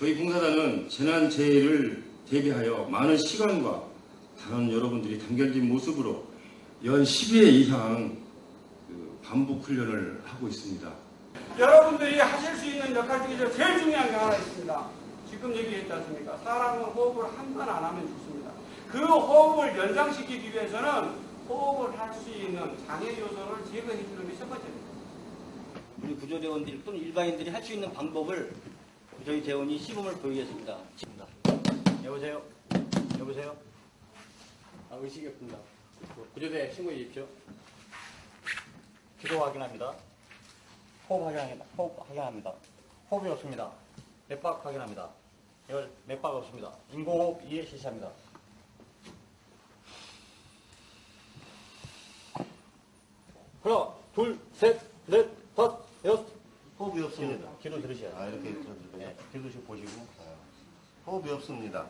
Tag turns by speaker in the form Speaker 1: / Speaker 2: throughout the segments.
Speaker 1: 저희 봉사단은 재난재해를 대비하여 많은 시간과 다른 여러분들이 단결된 모습으로 연 10회 이상 그 반복 훈련을 하고 있습니다.
Speaker 2: 여러분들이 하실 수 있는 역할 중에서 제일 중요한 게 하나 있습니다. 지금 얘기했지 않습니까? 사람은 호흡을 한 번 안 하면 죽습니다. 그 호흡을 연장시키기 위해서는 호흡을 할 수 있는 장애 요소를 제거해 주는 게 첫 번째입니다.
Speaker 3: 우리 구조대원들 또는 일반인들이 할 수 있는 방법을 저희 대원이 시범을 보이겠습니다. 지금다. 여보세요? 여보세요? 아, 의식이 없습니다. 구조대 신고해 주십시오. 기도 확인합니다. 호흡 확인합니다. 호흡 확인합니다. 호흡이 없습니다. 맥박 확인합니다. 열, 맥박 없습니다. 인공호흡 2에 실시합니다. 하나, 둘, 셋, 넷, 다섯, 여섯.
Speaker 4: 호흡이 없습니다.
Speaker 3: 뒤로 들으셔야
Speaker 4: 아, 이렇게
Speaker 3: 네,
Speaker 4: 들어주세요.
Speaker 3: 뒤로 좀 보시고.
Speaker 4: 호흡이 없습니다.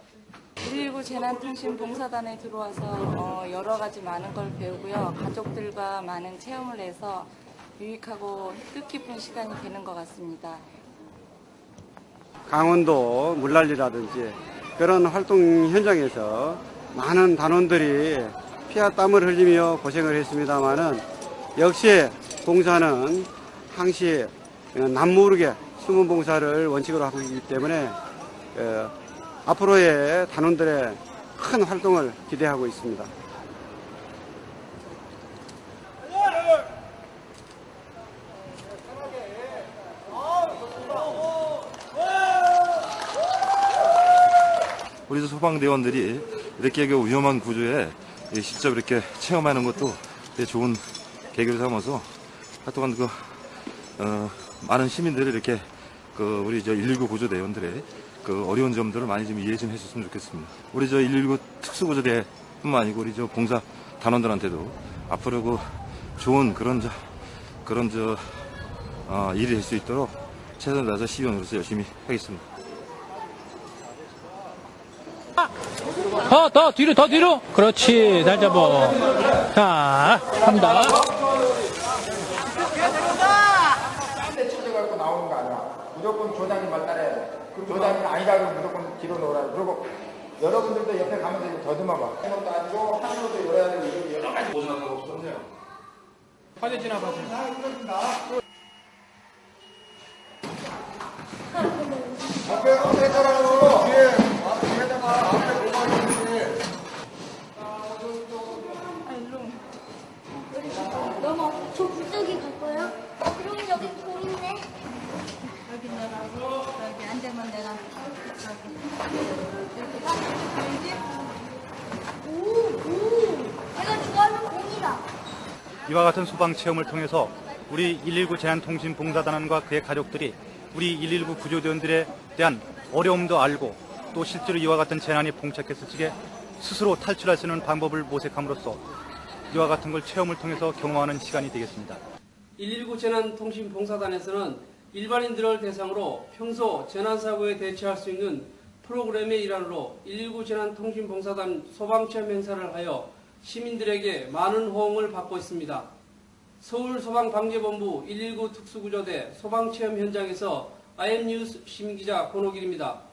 Speaker 5: 119 재난통신 봉사단에 들어와서 어, 여러 가지 많은 걸 배우고요. 가족들과 많은 체험을 해서 유익하고 뜻깊은 시간이 되는 것 같습니다.
Speaker 6: 강원도 물난리라든지 그런 활동 현장에서 많은 단원들이 피와 땀을 흘리며 고생을 했습니다마는 역시 봉사는 항시 남모르게 숨은 봉사를 원칙으로 하고 있기 때문에 어, 앞으로의 단원들의 큰 활동을 기대하고 있습니다.
Speaker 7: 우리 소방대원들이 이렇게 그 위험한 구조에 이 직접 이렇게 체험하는 것도 좋은 계기를 삼아서 하여튼 그, 어, 많은 시민들이 이렇게 그 우리 저 119 구조대원들의 그 어려운 점들을 많이 좀 이해 좀 해줬으면 좋겠습니다. 우리 저 119 특수구조대뿐만 아니고 우리 저 봉사 단원들한테도 앞으로 그 좋은 그런 저, 그런 저, 어, 일이 될수 있도록 최선을 다해서 시의원으로서 열심히 하겠습니다.
Speaker 8: 더, 더 뒤로, 더 뒤로. 그렇지, 잘 잡아. 자, 갑니다.
Speaker 9: 딴데 찾아갖고 나오는 거 아니야. 무조건 조장님 말 따라야 돼. 그 조장님 아니다 그러면 무조건 뒤로 놓으라. 그리고 여러분들도 옆에 가면서 이거 더듬어 봐. 하는 것도 아니고 하는 것도 열어야 되고 이거 여러 가지 보증하는 거 없었네요.
Speaker 2: 화재 지나가세요.
Speaker 9: 앞에 앞에 있더라고. 뒤에 앞에다가 앞에 뭐가 있는지.
Speaker 10: 너무 저 부쩍이 갈 거예요? 어, 그럼 여기 공 있네.
Speaker 5: 여기 너라고 여기 앉으면 내가
Speaker 10: 오, 오. 내가 좋아하는 공이다.
Speaker 11: 이와 같은 소방 체험을 통해서 우리 119 재난통신 봉사단원과 그의 가족들이 우리 119 구조대원들에 대한 어려움도 알고 또 실제로 이와 같은 재난이 봉착했을 적에 스스로 탈출할 수 있는 방법을 모색함으로써 이와 같은 걸 체험을 통해서 경험하는 시간이 되겠습니다.
Speaker 2: 119 재난통신봉사단에서는 일반인들을 대상으로 평소 재난사고에 대처할 수 있는 프로그램의 일환으로 119 재난통신봉사단 소방체험 행사를 하여 시민들에게 많은 호응을 받고 있습니다. 서울소방방재본부 119 특수구조대 소방체험 현장에서 IM뉴스 시민기자 권호길입니다.